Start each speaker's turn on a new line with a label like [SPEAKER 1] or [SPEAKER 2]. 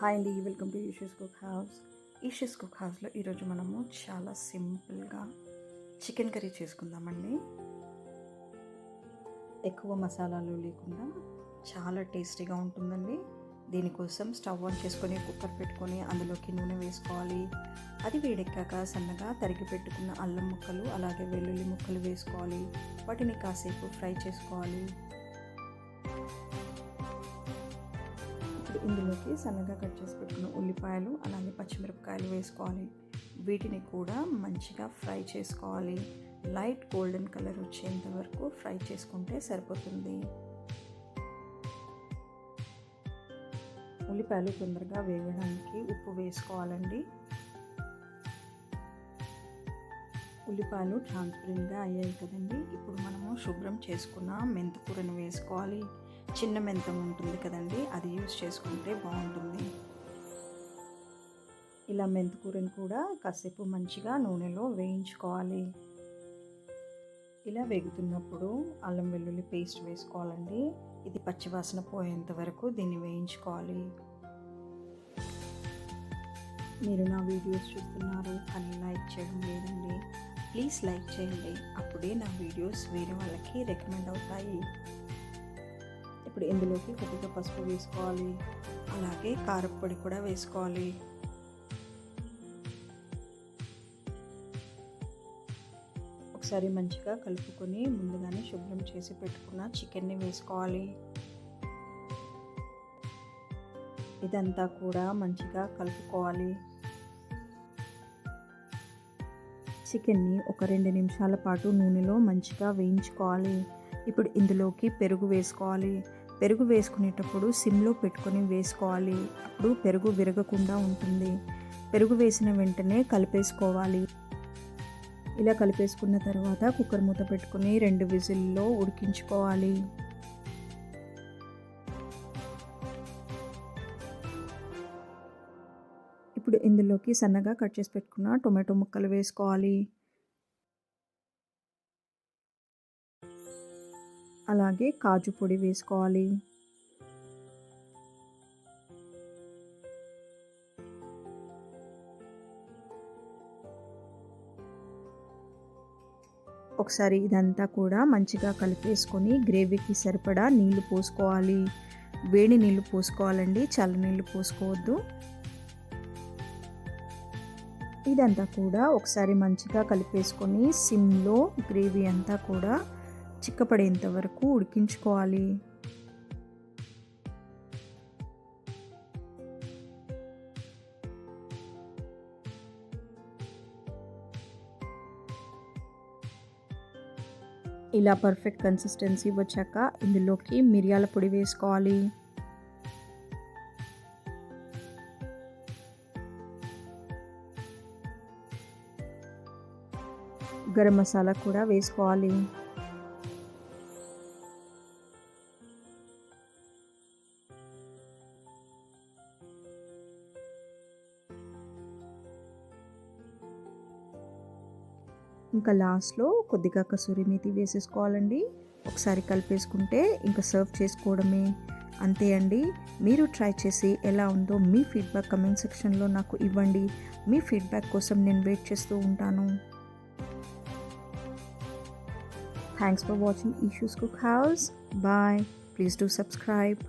[SPEAKER 1] Hi అండి welcome to Eesha's cook house. Eesha's cook హౌస్లో ఈరోజు మనము చాలా సింపుల్గా చికెన్ కర్రీ చేసుకుందామండి. ఎక్కువ మసాలాలు లేకుండా చాలా టేస్టీగా ఉంటుందండి. దీనికోసం స్టవ్ ఆన్ చేసుకొని కుక్కర్ పెట్టుకొని అందులోకి నూనె వేసుకోవాలి. అది వేడెక్కాక సన్నగా తరిగి పెట్టుకున్న అల్లం ముక్కలు అలాగే వెల్లుల్లి ముక్కలు వేసుకోవాలి. వాటిని కాసేపు ఫ్రై చేసుకోవాలి. ఇప్పుడు ఇందులోకి సన్నగా కట్ చేసి పెట్టుకున్న ఉల్లిపాయలు అలాగే పచ్చిమిరపకాయలు వేసుకోవాలి. వీటిని కూడా మంచిగా ఫ్రై చేసుకోవాలి. లైట్ గోల్డెన్ కలర్ వచ్చేంత వరకు ఫ్రై చేసుకుంటే సరిపోతుంది. ఉల్లిపాయలు తొందరగా వేగడానికి ఉప్పు వేసుకోవాలండి. ఉల్లిపాయలు ట్రాన్స్పరెంట్గా అయ్యాయి కదండి. ఇప్పుడు మనము శుభ్రం చేసుకున్న మెంతికూరను వేసుకోవాలి. చిన్న మెంతం ఉంటుంది కదండి అది యూస్ చేసుకుంటే బాగుంటుంది. ఇలా మెంతికూరను కూడా కాసేపు మంచిగా నూనెలో వేయించుకోవాలి. ఇలా వేగుతున్నప్పుడు అల్లం వెల్లుల్లి పేస్ట్ వేసుకోవాలండి. ఇది పచ్చివాసన పోయేంత వరకు దీన్ని వేయించుకోవాలి. మీరు నా వీడియోస్ చూస్తున్నారు కానీ లైక్ చేయడం లేదండి. ప్లీజ్ లైక్ చేయండి. అప్పుడే నా వీడియోస్ వేరే వాళ్ళకి రికమెండ్ అవుతాయి. ఇప్పుడు ఇందులోకి కొద్దిగా పసుపు వేసుకోవాలి. అలాగే కారపొడి కూడా వేసుకోవాలి. ఒకసారి మంచిగా కలుపుకొని ముందుగానే శుభ్రం చేసి పెట్టుకున్న చికెన్ని వేసుకోవాలి. ఇదంతా కూడా మంచిగా కలుపుకోవాలి. చికెన్ని ఒక రెండు నిమిషాల పాటు నూనెలో మంచిగా వేయించుకోవాలి. ఇప్పుడు ఇందులోకి పెరుగు వేసుకోవాలి. పెరుగు వేసుకునేటప్పుడు సిమ్లో పెట్టుకొని వేసుకోవాలి. అప్పుడు పెరుగు విరగకుండా ఉంటుంది. పెరుగు వేసిన వెంటనే కలిపేసుకోవాలి. ఇలా కలిపేసుకున్న తర్వాత కుక్కర్ మూత పెట్టుకుని రెండు విజిల్లో ఉడికించుకోవాలి. ఇప్పుడు ఇందులోకి సన్నగా కట్ చేసి పెట్టుకున్న టొమాటో ముక్కలు వేసుకోవాలి. అలాగే కాజు పొడి వేసుకోవాలి. ఒకసారి ఇదంతా కూడా మంచిగా కలిపేసుకొని గ్రేవీకి సరిపడా నీళ్ళు పోసుకోవాలి. వేడి నీళ్ళు పోసుకోవాలండి చల్ల నీళ్ళు పోసుకోవద్దు. ఇదంతా కూడా ఒకసారి మంచిగా కలిపేసుకొని సిమ్లో గ్రేవీ అంతా కూడా చిక్కపడేంత వరకు ఉడికించుకోవాలి. ఇలా పర్ఫెక్ట్ కన్సిస్టెన్సీ వచ్చాక ఇందులోకి మిరియాల పొడి వేసుకోవాలి. గరం మసాలా కూడా వేసుకోవాలి. ఇంకా లాస్ట్లో కొద్దిగా కసూరి మేతి వేసేసుకోవాలండి. ఒకసారి కలిపేసుకుంటే ఇంకా సర్వ్ చేసుకోవడమే అంతే అండి. మీరు ట్రై చేసి ఎలా ఉందో మీ ఫీడ్బ్యాక్ కమెంట్ సెక్షన్లో నాకు ఇవ్వండి. మీ ఫీడ్బ్యాక్ కోసం నేను వెయిట్ చేస్తూ ఉంటాను. Thanks for watching Eesha's cook house bye please do subscribe